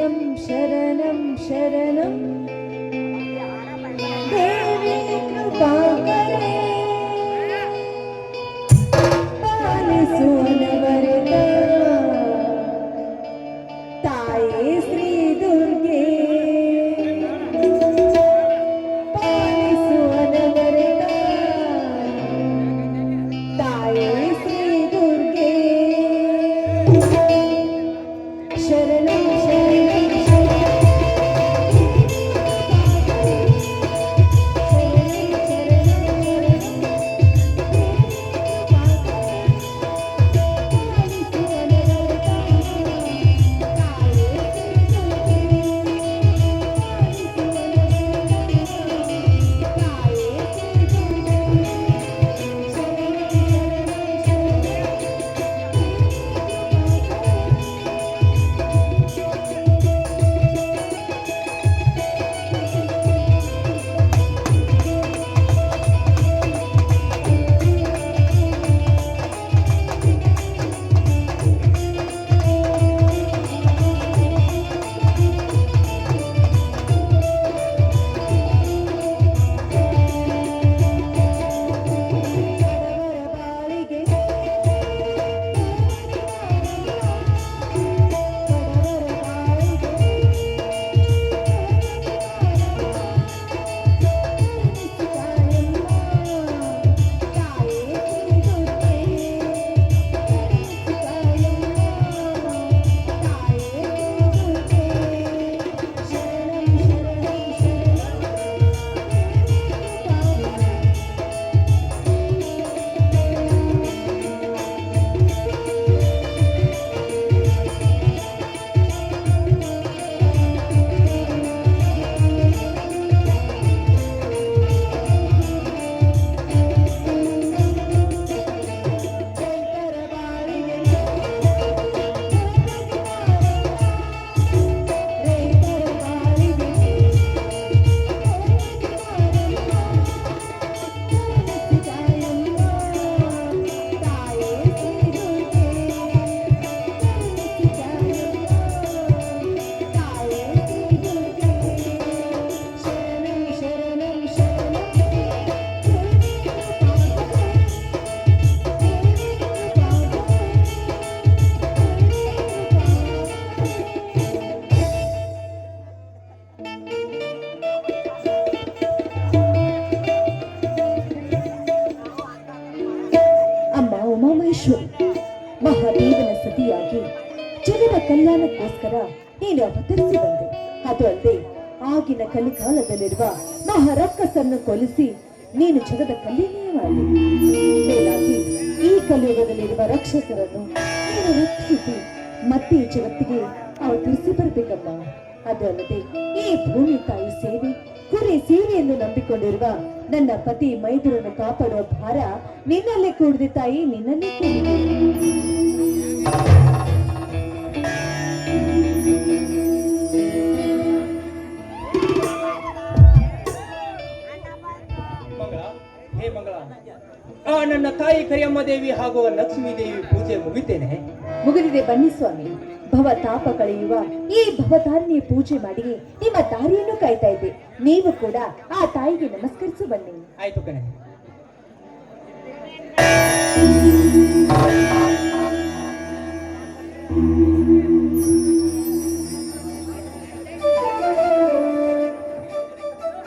शरणं शरणं शरणम् ಸತಿಯಾಗಿ ಜನರ ಕಲ್ಯಾಣಕ್ಕೋಸ್ಕರ ನೀನು ಅವತರಿಸಿ ಬಂದೆ ಅದು ಅಲ್ಲದೆ ಆಗಿನ ಕಲಿಕಾಲದಲ್ಲಿರುವ ಮಹಾರಕ್ಕಸನ್ನು ಕೊಲಿಸಿ ನೀನು ಜಗದ ಮೇಲಾಗಿ ಈ ಕಲಿಯುಗದಲ್ಲಿರುವ ರಕ್ಷಕರನ್ನು ನೀನು ರಕ್ಷಿಸಿ ಮತ್ತೆ ಈ ಜಗತ್ತಿಗೆ ಅವತರಿಸಿ ಬರಬೇಕಮ್ಮ. ಅದು ಅಲ್ಲದೆ ಈ ಭೂಮಿ ತಾಯಿ ಸೇವೆ, ಕುರಿ ಸೇವೆಯನ್ನು ನಂಬಿಕೊಂಡಿರುವ ನನ್ನ ಪತಿ ಮೈದುರನ್ನು ಕಾಪಾಡುವ ಭಾರ ನಿನ್ನಲ್ಲೇ ಕೂಡಿದೆ ತಾಯಿ, ನಿನ್ನಲ್ಲೇ ಕೂಡಿದೆ. ನನ್ನ ತಾಯಿ ಕರಿಯಮ್ಮ ದೇವಿ ಹಾಗೂ ಲಕ್ಷ್ಮೀ ದೇವಿ ಪೂಜೆ ಮುಗಿತೇನೆ. ಮುಗಿದಿದೆ ಬನ್ನಿ ಸ್ವಾಮಿ. ಭವ ತಾಪ ಕಳೆಯುವ ಈ ಭವತಾರಿಣಿ ಪೂಜೆ ಮಾಡಿ ನಿಮ್ಮ ದಾರಿಯನ್ನು ಕಾಯ್ತಾ ಇದ್ದೆ. ನೀವು ಕೂಡ ಆ ತಾಯಿಗೆ ನಮಸ್ಕರಿಸಿ ಬನ್ನಿ. ಆಯ್ತು ಕಣೆ.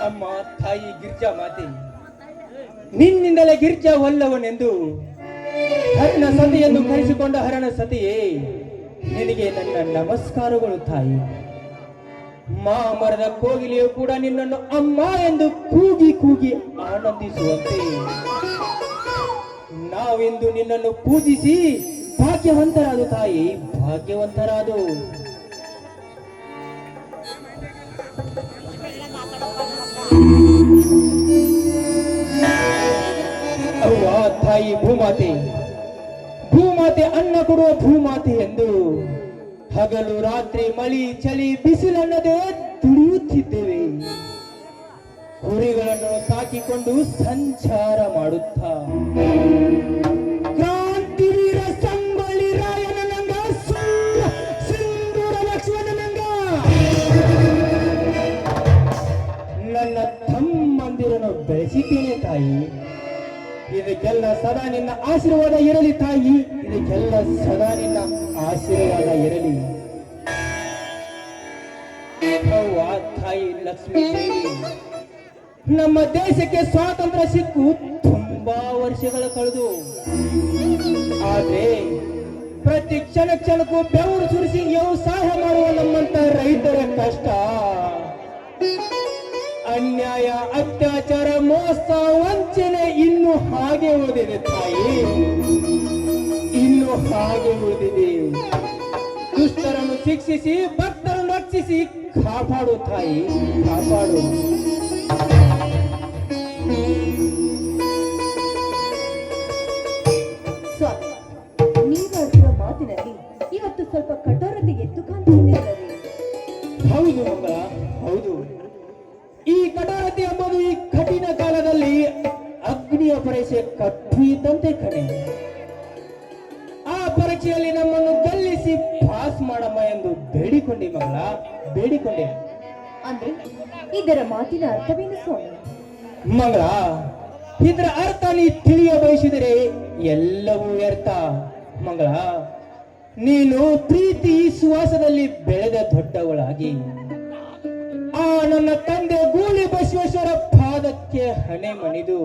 ಅಮ್ಮ ತಾಯಿ ಗಿರ್ಜಾ ಮಾತೆ. ನಿನ್ನಿಂದಲೇ ಗಿರ್ಜಾ ಒಲ್ಲವನೆಂದು ಹರಣ ಸತಿಯನ್ನು ಕರೆಸಿಕೊಂಡ ಹರಣ ಸತಿಯೇ, ನಿನಗೆ ನನ್ನ ನಮಸ್ಕಾರಗಳು ತಾಯಿ. ಮಾಮರದ ಕೋಗಿಲೆಯು ಕೂಡ ನಿನ್ನನ್ನು ಅಮ್ಮ ಎಂದು ಕೂಗಿ ಕೂಗಿ ಆನಂದಿಸುವಂತೆ. ನಾವೆಂದು ನಿನ್ನನ್ನು ಪೂಜಿಸಿ ಭಾಗ್ಯವಂತರಾದು ತಾಯಿ, ಭಾಗ್ಯವಂತರಾದು. ತಾಯಿ ಭೂಮಾತೆ. ಭೂಮಾತೆ ಅನ್ನ ಕೊಡುವ ಭೂಮಾತೆ ಎಂದು ಹಗಲು ರಾತ್ರಿ ಮಳಿ ಚಳಿ ಬಿಸಿಲನ್ನದೇ ದುಡಿಯುತ್ತಿದ್ದೇವೆ ಕುರಿಗಳನ್ನು ಸಾಕಿಕೊಂಡು ಸಂಚಾರ ಮಾಡುತ್ತಾ. ಸಿಂಧೂರ ನನ್ನ ತಮ್ಮಂದಿರನ್ನು ಬೆಳೆಸಿದ್ದೇನೆ ತಾಯಿ. ಇದಕ್ಕೆಲ್ಲ ಸದಾ ನಿನ್ನ ಆಶೀರ್ವಾದ ಇರಲಿ, ತಾಯಿ. ಇದಕ್ಕೆಲ್ಲ ಸದಾ ನಿನ್ನ ಆಶೀರ್ವಾದ ಇರಲಿ. ತಾಯಿ ಲಕ್ಷ್ಮೀ, ನಮ್ಮ ದೇಶಕ್ಕೆ ಸ್ವಾತಂತ್ರ್ಯ ಸಿಕ್ಕು ತುಂಬಾ ವರ್ಷಗಳ ಕಳೆದು. ಆದ್ರೆ ಪ್ರತಿ ಕ್ಷಣ ಕ್ಷಣಕ್ಕೂ ಬೆವರು ಸುರಿಸಿ ಸಹಾಯ ಮಾಡುವ ನಮ್ಮಂತ ರೈತರ ಕಷ್ಟ. ಅನ್ಯಾಯ ಅತ್ಯಾಚಾರ ಮೋಸ ವಂಚನೆ ಇನ್ನು ಹಾಗೆ ಓದಿದೆ ತಾಯಿ. ಇನ್ನು ಹಾಗೆ ಓದಿದೆ ದುಷ್ಟರನ್ನು ಶಿಕ್ಷಿಸಿ ಭಕ್ತರನ್ನು ರಕ್ಷಿಸಿ ಕಾಪಾಡು ತಾಯಿ ಕಾಪಾಡು. ಮಾತಿನಲ್ಲಿ ಇವತ್ತು ಸ್ವಲ್ಪ ಕಠೋರತೆ ಎದ್ದು ಕಾಣ್ತಿದೆ ಹೌದು ಮಗಳ ಬೇಡಿಕೊಂಡೆ. ಅಂದ್ರೆ ಇದರ ಮಾತಿನ ಅರ್ಥವೇನು ಸ್ವಾಮಿ? ಮಗಳ ಇದರ ಅರ್ಥ ನೀ ತಿಳಿಯ ಬಯಸಿದರೆ ಎಲ್ಲವೂ ವ್ಯರ್ಥ. ಮಗಳ ನೀನು ಪ್ರೀತಿ ಸುವಾಸದಲ್ಲಿ ಬೆಳೆದ ದೊಡ್ಡವಳಾಗಿ. ಆ ನನ್ನ ತಂದೆ ಗೂಳಿ ಬಸವೇಶ್ವರ ಪಾದಕ್ಕೆ ಹಣೆ ಮಣಿದು.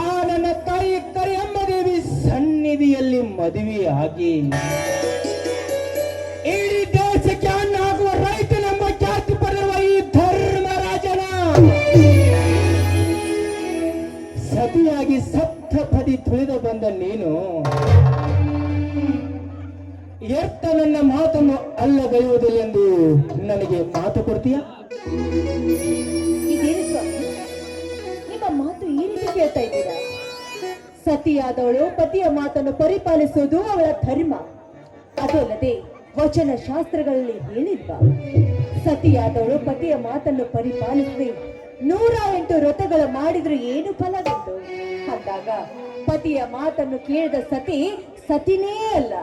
ಆ ನನ್ನ ತಾಯಿ ಕರಿಯಮ್ಮ ದೇವಿ ಸನ್ನಿಧಿಯಲ್ಲಿ ಮದುವೆಯಾಗಿ. ತುಳಿದು ಬಂದ ನೀನು ಎರ್ಥ ನನ್ನ ಮಾತನ್ನು ಅಲ್ಲಗೈಯುವುದಿಲ್ಲ ಎಂದು ನನಗೆ ಮಾತು ಕೊಡ್ತೀಯ? ನಿಮ್ಮ ಮಾತು ಈ ರೀತಿ ಕೇಳ್ತಾ ಇದ್ದೀರಾ? ಸತಿಯಾದವಳು ಪತಿಯ ಮಾತನ್ನು ಪರಿಪಾಲಿಸುವುದು ಅವಳ ಧರ್ಮ. ಅದಲ್ಲದೆ ವಚನ ಶಾಸ್ತ್ರಗಳಲ್ಲಿ ಹೇಳಿಲ್ವಾ ಸತಿಯಾದವಳು ಪತಿಯ ಮಾತನ್ನು ಪರಿಪಾಲಿಸಿ ನೂರ ಎಂಟು ವ್ರತಗಳು ಮಾಡಿದ್ರು ಏನು ಫಲವಿತ್ತು ಅಂದಾಗ ಪತಿಯ ಮಾತನ್ನು ಕೇಳಿದ ಸತಿ, ಸತಿನೇ ಅಲ್ಲ.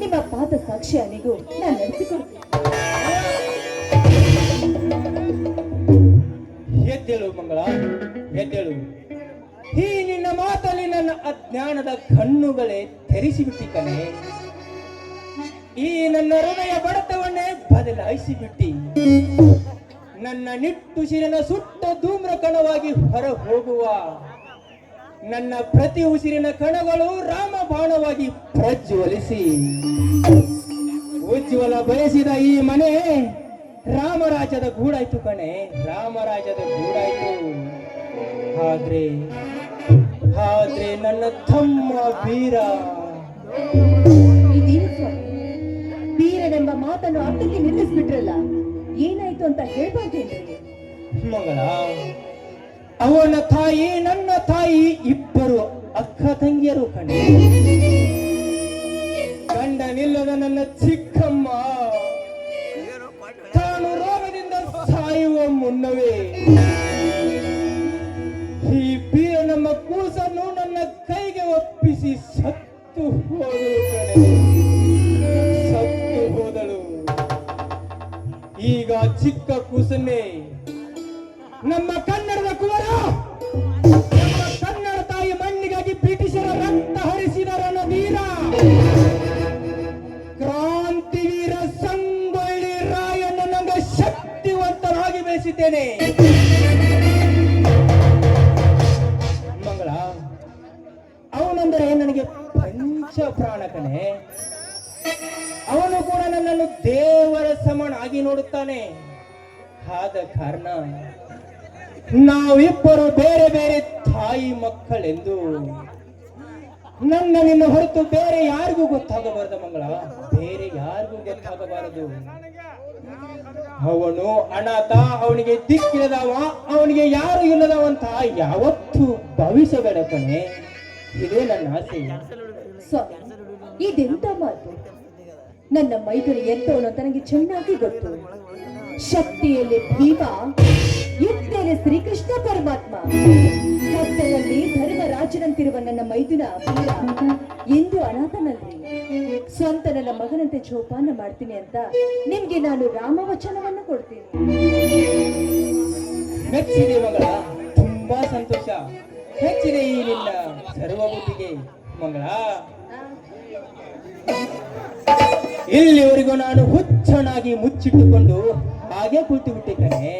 ನಿಮ್ಮ ಪಾದ ಸಾಕ್ಷ್ಯನಿಗೂ ನಾನು ನಡೆಸಿಕೊಡ್ತೀನಿ ಎದ್ದೇಳು ಮಂಗಳ, ಎದ್ದೇಳು. ಈ ನಿನ್ನ ಮಾತಲ್ಲಿ ನನ್ನ ಅಜ್ಞಾನದ ಕಣ್ಣುಗಳೇ ತೆರೆಸಿಬಿಟ್ಟಿ ಕಣೆ ಈ ನನ್ನ ಹೃದಯ ಬಡತವನ್ನೇ ಬದಲಾಯಿಸಿ ಬಿಟ್ಟಿ ನನ್ನ ನಿಟ್ಟುಸಿರಿನ ಸುಟ್ಟ ಧೂಮ್ರ ಕಣವಾಗಿ ಹೊರ ಹೋಗುವ ನನ್ನ ಪ್ರತಿ ಉಸಿರಿನ ಕಣಗಳು ರಾಮ ಬಾಣವಾಗಿ ಪ್ರಜ್ವಲಿಸಿ. ಉಜ್ವಲ ಬಯಸಿದ ಈ ಮನೆ ರಾಮರಾಜದ ಗೂಡಾಯ್ತು ಕಣೆ, ರಾಮರಾಜದ ಗೂಡಾಯ್ತು. ಆದ್ರೆ ಆದ್ರೆ ನನ್ನ ತಮ್ಮ ವೀರ ವೀರನೆಂಬ ಮಾತನ್ನು ಅರ್ಥಕ್ಕೆ ನಿಲ್ಲಿಸ್ಬಿಟ್ರಲ್ಲ ಏನಾಯ್ತು ಅಂತ ಹೇಳ್ಬಾರ್ದೇನ್ರಿ ಮಂಗಳ ಅವನ ತಾಯಿ ನನ್ನ ತಾಯಿ ಇಬ್ಬರು ಅಕ್ಕ ತಂಗಿಯರು ಕಣ. ಗಂಡನಿಲ್ಲದ ನನ್ನ ಚಿಕ್ಕಮ್ಮ. ತಾನು ರೋಗದಿಂದ ಸಾಯುವ ಮುನ್ನವೇ. ಈ ಬೀರ ನಮ್ಮ ಕೂಸನ್ನು ನನ್ನ ಕೈಗೆ ಒಪ್ಪಿಸಿ ಸತ್ತು ಹೋದಳು ಕೂಸನ್ನೇ. ನಮ್ಮ ಕನ್ನಡದ ಕುವರ ಕನ್ನಡ ತಾಯಿ ಮಣ್ಣಿಗಾಗಿ ಬ್ರಿಟಿಷರ ರಕ್ತ ಹರಿಸಿದ ರಣವೀರ ಕ್ರಾಂತಿವೀರ ಸಂಗೊಳ್ಳಿ ರಾಯನ ನಂಗ ಶಕ್ತಿವಂತನಾಗಿ ಬೆಳೆಸಿದ್ದೇನೆ. ಮಂಗಳ, ಅವನಂದರೆ ನನಗೆ ಪಂಚ ಪ್ರಾಣ ಕಣೆ. ಅವನು ಕೂಡ ನನ್ನನ್ನು ದೇವರ ಸಮನಾಗಿ ನೋಡುತ್ತಾನೆ. ಆದ ಕಾರಣ ನಾವಿಬ್ಬರು ಬೇರೆ ಬೇರೆ ತಾಯಿ ಮಕ್ಕಳೆಂದು ನನ್ನ ನಿನ್ನ ಹೊರತು ಬೇರೆ ಯಾರಿಗೂ ಗೊತ್ತಾಗಬಾರದು ಮಂಗಳ? ಬೇರೆ ಯಾರಿಗೂ ಗೊತ್ತಾಗಬಾರದು. ಅವನು ಅನಾಥ, ಅವನಿಗೆ ದಿಕ್ಕಿಲ್ಲದವ, ಅವನಿಗೆ ಯಾರು ಇಲ್ಲದವಂತ ಯಾವತ್ತೂ ಭವಿಷ್ಯಬೇಡ ಕಣೆ. ಇದೇ ನನ್ನ ಆಸೆ. ಇದೆಂತ ಮಾತು? ನನ್ನ ಮೈದುನ ಎಂತವನು ನನಗೆ ಚೆನ್ನಾಗಿ ಗೊತ್ತು. ಶಕ್ತಿಯಲ್ಲಿ ಭೀಮ ಯುಕ್ತಿಯಲ್ಲಿ ಶ್ರೀಕೃಷ್ಣ ಪರಮಾತ್ಮ. ಸತ್ಯದಲ್ಲಿ ಧರ್ಮರಾಜನಂತಿರುವ ನನ್ನ ಮೈದುನ ಎಂದು ಅನಾಥನಲ್ಲಿ ಸ್ವಂತ ನನ್ನ ಮಗನಂತೆ ಜೋಪಾನ ಮಾಡ್ತೀನಿ ಅಂತ ನಿಮ್ಗೆ ನಾನು ರಾಮವಚನವನ್ನು ಕೊಡ್ತೀನಿ. ಮೆಚ್ಚಿದೆ ಮಗಳ. ತುಂಬಾ ಸಂತೋಷ. ಹೆಚ್ಚಿದೆ ಈ ನಿನ್ನ ಸರ್ವ ಬುದ್ಧಿಗೆ ಮಂಗಳ. ಇಲ್ಲಿವರೆಗೂ ನಾನು ಹುಚ್ಚನಾಗಿ ಮುಚ್ಚಿಟ್ಟುಕೊಂಡು ಹಾಗೆ ಕುಳಿತು ಕಣೆ.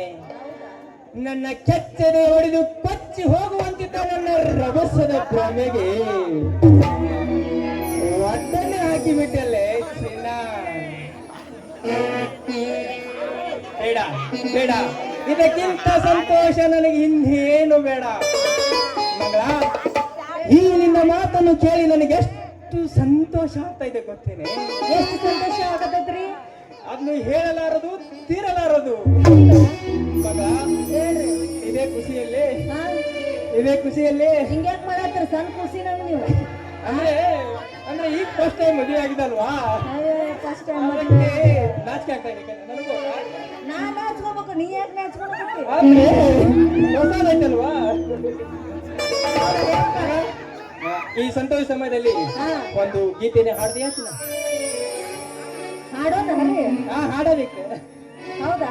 ನನ್ನ ಕೆಚ್ಚದೆ ಹೊಡೆದು ಕೊಚ್ಚಿ ಹೋಗುವಂತಿದ್ದ ನನ್ನ ರಭಸದ ಭ್ರಮೆಗೆ ಒಡ್ಡನೆ ಹಾಕಿಬಿಟ್ಟಲ್ಲೇ ಚಿನ್ನ. ಬೇಡ ಬೇಡ. ಇದಕ್ಕಿಂತ ಸಂತೋಷ ನನಗೆ ಇನ್ನೇನು ಬೇಡ. ಈ ನಿನ್ನ ಮಾತನ್ನು ಕೇಳಿ ನನಗೆ ಎಷ್ಟು ಸಂತೋಷ ಆಗ್ತಾ ಇದೆ ಗೊತ್ತೇನೆ? ಎಷ್ಟು ಸಂತೋಷ ಆಗತ್ತದ್ರಿ? ಅದನ್ನು ಹೇಳಲಾರದು ತೀರಲಾರದು. ಮಗ ಇದೇ ಖುಷಿಯಲ್ಲಿ. ಇದೇ ಖುಷಿಯಲ್ಲಿ. ಹಿಂಗ್ಯಾಕ್ ಮಾಡತ್ತರ ಸಣ್ಣ ಖುಷಿ ನಂಗೆ ನೀವು? ಅಂದ್ರೆ ಅಂದ್ರೆ ಈಗ ಫಸ್ಟ್ ಟೈಮ್ ಮದುವೆ ಆಗಿದಲ್ವಾ? ಫಸ್ಟ್ ಟೈಮ್ ಮದುವೆ. ನಾಚಿಕೆ ಆಗ್ತಾ ಇದೆ ನನಗೂ. ನಾ ನಾಚ್ಕೋಬೇಕು ನೀ ಯಾಕೆ ನಾಚ್ಕೋಬೇಕು ಹೊಸದೈತಲ್ವಾ ಈ ಸಂತೋಷ ಸಮಯದಲ್ಲಿ. ಒಂದು ಗೀತೆನೆ ಹಾಡ್ತೀಯಾ? ಹಾಡೋಣ ಹಾಡೋದಿಕ್ಕೆ ಹಾಡೋದಕ್ಕೆ ಹೌದಾ?